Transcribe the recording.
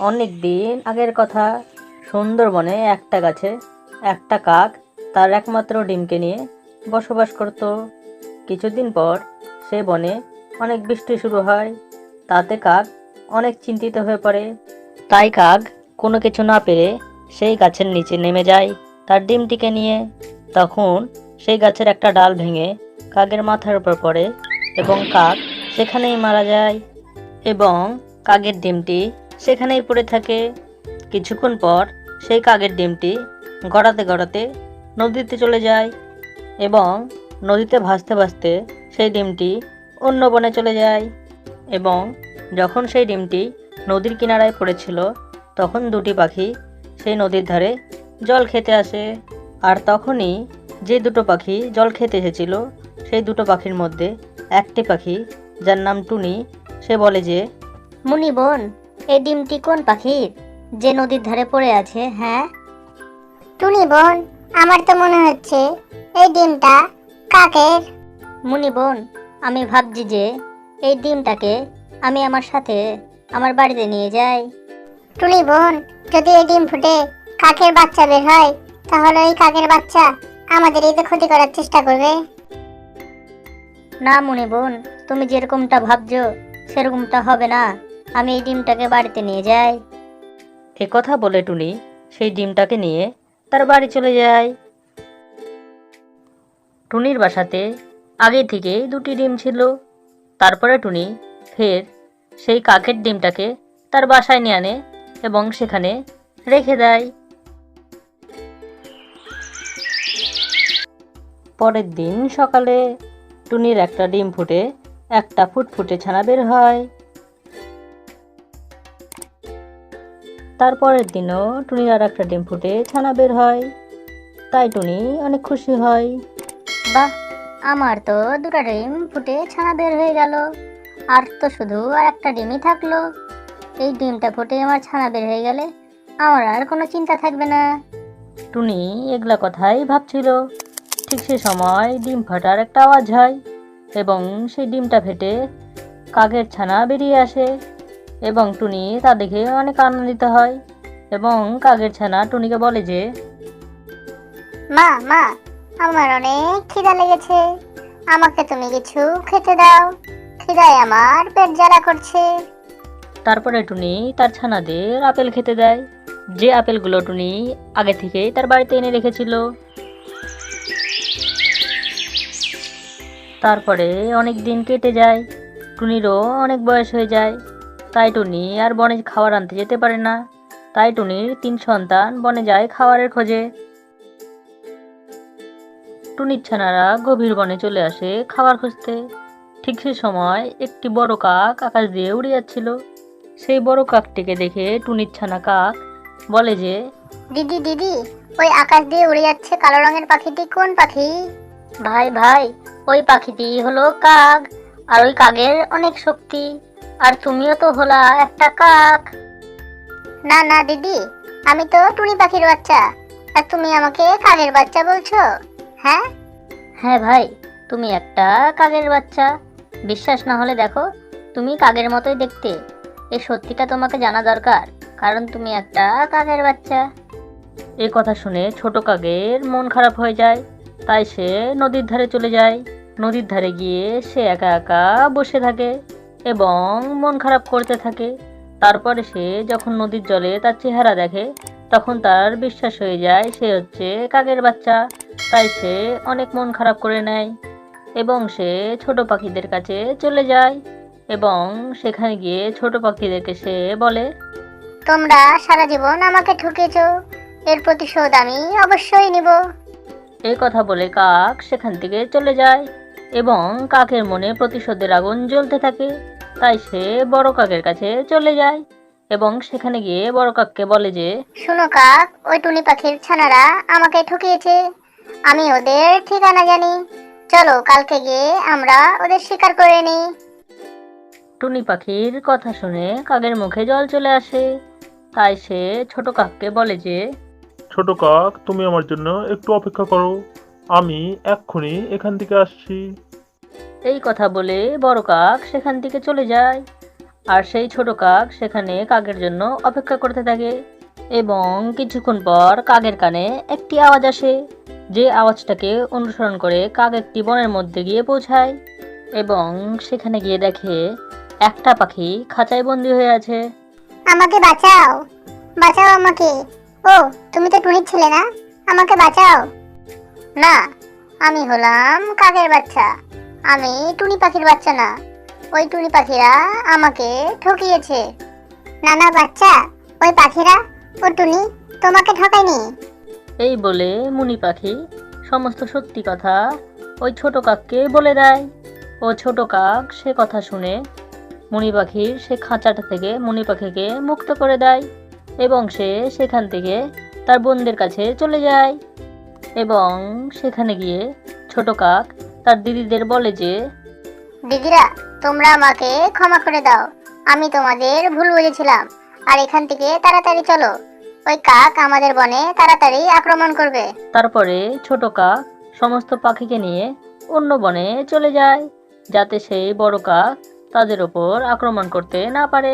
অনেক দিন আগের কথা। সুন্দরবনে একটা গাছে একটা কাক তার একমাত্র ডিমকে নিয়ে বসবাস করত। কিছুদিন পর সে বনে অনেক বৃষ্টি শুরু হয়। তাতে কাক অনেক চিন্তিত হয়ে পড়ে। তাই কাক কোনো কিছু না পেরে সেই গাছের নিচে নেমে যায় তার ডিমটিকে নিয়ে। তখন সেই গাছের একটা ডাল ভেঙে কাকের মাথার উপর পড়ে এবং কাক সেখানেই মারা যায়। এবং কাকের ডিমটি সেখানেই পড়ে থাকে। কিছুক্ষণ পর সেই কাকের ডিমটি গড়াতে গড়াতে নদীতে চলে যায় এবং নদীতে ভাসতে ভাসতে সেই ডিমটি অন্য বনে চলে যায় এবং যখন সেই ডিমটি নদীর কিনারায় পড়েছিল, তখন দুটি পাখি সেই নদীর ধারে জল খেতে আসে। আর তখনই যে দুটো পাখি জল খেতে এসেছিল, সেই দুটো পাখির মধ্যে একটি পাখি, যার নাম টুনি, সে বলে যে মুনি বোন এই ডিমটি কোন পাখির? যে নদীর ধারে পড়ে আছে হ্যাঁ? টুনি বোন আমার তো মনে হচ্ছে এই ডিমটা কাকের? মুনি বোন আমি ভাবছি যে এই ডিমটাকে আমি আমার সাথে আমার বাড়িতে নিয়ে যাই। টুনি বোন যদি এই ডিম ফুটে কাকের বাচ্চা বের হয় তাহলে এই কাকের বাচ্চা আমাদের এই তো ক্ষতি করার চেষ্টা করবে। না মুনি বোন তুমি যেরকমটা ভাবছ সেরকমটা হবে না। আমি এই ডিমটাকে বাড়িতে নিয়ে যাই। এ কথা বলে টুনি সেই ডিমটাকে নিয়ে তার বাড়ি চলে যায়। টুনির বাসাতে আগে থেকেই দুটি ডিম ছিল। তারপরে টুনি ফের সেই কাকের ডিমটাকে তার বাসায় নিয়ে আনে এবং সেখানে রেখে দেয়। পরের দিন সকালে টুনির একটা ডিম ফুটে একটা ফুটফুটে ছানা বের হয়। তারপরের দিনও টুনির আর একটা ডিম ফুটে ছানা বের হয়। তাই টুনি অনেক খুশি হয়। বাহ আমার তো দুটা ডিম ফুটে ছানা বের হয়ে গেল। আর তো শুধু আর একটা ডিমই থাকল। এই ডিমটা ফুটে আমার ছানা বের হয়ে গেলে আমার আর কোনো চিন্তা থাকবে না। টুনি এগুলা কথাই ভাবছিল। ঠিক সে সময় ডিম ফাটার একটা আওয়াজ হয় এবং সেই ডিমটা ফেটে কাকের ছানা বেরিয়ে আসে। এবং টুনি তা দেখে অনেক আনন্দিত হয় এবং কাকের ছানা টুনিকে বলে যে মা মা আমার অনেক খিদা লেগেছে। আমাকে তুমি কিছু খেতে দাও। খিদায় আমার পেট জ্বালা করছে। তারপরে টুনি তার ছানাদের আপেল খেতে দেয়। যে আপেলগুলো টুনি আগে থেকেই তার বাড়িতে এনে রেখেছিল। তারপরে অনেক দিন কেটে যায়। টুনিরও অনেক বয়স হয়ে যায়। তাই টুনি আর বনে খাবার আনতে যেতে পারে না। তাই টুনির তিন সন্তান বনে যায় খাবারের খোঁজে। টুনির ছানারা গভীর বনে চলে আসে খাবার খুঁজতে। ঠিক সে সময় একটি বড় কাক আকাশ দিয়ে উড়ে যাচ্ছিল। সেই বড় কাকটিকে দেখে টুনির ছানা কাক বলে যে দিদি দিদি ওই আকাশ দিয়ে উড়ে যাচ্ছে কালো রঙের পাখিটি কোন পাখি? ভাই ভাই ওই পাখিটি হলো কাক আর ওই কাকের অনেক শক্তি। আর তুমিও তো হলা একটা কাক। না না দিদি আমি তো টুনি পাখির বাচ্চা। আর তুমি আমাকে কাকের বাচ্চা বলছো? হ্যাঁ? হ্যাঁ ভাই তুমি একটা কাকের বাচ্চা। বিশ্বাস না হলে দেখো তুমি কাকের মতোই দেখতে। এই সত্যিটা তোমাকে জানা দরকার কারণ তুমি একটা কাকের বাচ্চা। এ কথা শুনে ছোট কাকের মন খারাপ হয়ে যায়। তাই সে নদীর ধারে চলে যায়। নদীর ধারে গিয়ে সে একা একা বসে থাকে। এবং মন খারাপ করতে থাকে। তারপরে সে যখন নদীর জলে তার চেহারা দেখে তখন তার বিশ্বাস হয়ে যায় সে হচ্ছে কাকের বাচ্চা। তাই সে অনেক মন খারাপ করে নেয় এবং সে ছোট পাখিদের কাছে চলে যায় এবং সেখানে গিয়ে ছোট পাখিদেরকে সে বলে তোমরা সারা জীবন আমাকে ঠকিয়েছো এর প্রতিশোধ আমি অবশ্যই নিব। এই কথা বলে কাক সেখান থেকে চলে যায় এবং কাকের মনে প্রতিশোধের আগুন জ্বলতে থাকে। তাই সে বড় কাকের কাছে চলে যায় এবং সেখানে গিয়ে বড় কাককে বলে যে শুনো কাক ওই টুনি পাখির ছানারা আমাকে ঠকিয়েছে। আমি ওদের ঠিকানা জানি। চলো কালকে গিয়ে আমরা ওদের শিকার করে নিই। টুনি পাখির কথা শুনে কাকের মুখে জল চলে আসে। তাই সে ছোট কাককে বলে যে ছোট কাক তুমি আমার জন্য একটু অপেক্ষা করো। আমি এক্ষুনি এখান থেকে আসছি। এই কথা বলে বড় কাক সেখান থেকে চলে যায়, আর সেই ছোট কাক সেখানে কাকের জন্য অপেক্ষা করতে থাকে এবং কিছুক্ষণ পর কাকের কানে একটি আওয়াজ আসে, যে আওয়াজটাকে অনুসরণ করে কাক একটি বনের মধ্যে গিয়ে পৌঁছায় এবং সেখানে গিয়ে দেখে একটা পাখি খাঁচায় বন্দি হয়ে আছে। আমাকে বাঁচাও বাঁচাও আমাকে। ও, তুমি তো টুনির ছেলে না? আমাকে বাঁচাও। না, আমি হলাম কাকের বাচ্চা। আমি টুনি পাখির বাচ্চা না। ওই টুনি পাখিরা আমাকে ঠকিয়েছে। না না বাচ্চা, ওই পাখিরা, ও টুনি, তোমাকে ঠকায়নি? এই বলে মুনি পাখি সমস্ত সত্যি কথা ওই ছোট কাককে বলে দেয়। ও ছোট কাক সে কথা শুনে মুনি পাখির সে খাঁচাটা থেকে মুনি পাখিকে মুক্ত করে দেয় এবং সে সেখান থেকে তার বোনদের কাছে চলে যায়। এবং সেখানে গিয়ে ছোট কাক তার দিদিদের বলে যে দিদিরা তোমরা আমাকে ক্ষমা করে দাও। আমি তোমাদের ভুল বুঝেছিলাম। আর এখান থেকে তাড়াতাড়ি চলো। ওই কাক আমাদের বনে তাড়াতাড়ি আক্রমণ করবে। তারপরে ছোট কাক সমস্ত পাখিকে নিয়ে অন্য বনে চলে যায় যাতে সেই বড় কাক তাদের ওপর আক্রমণ করতে না পারে।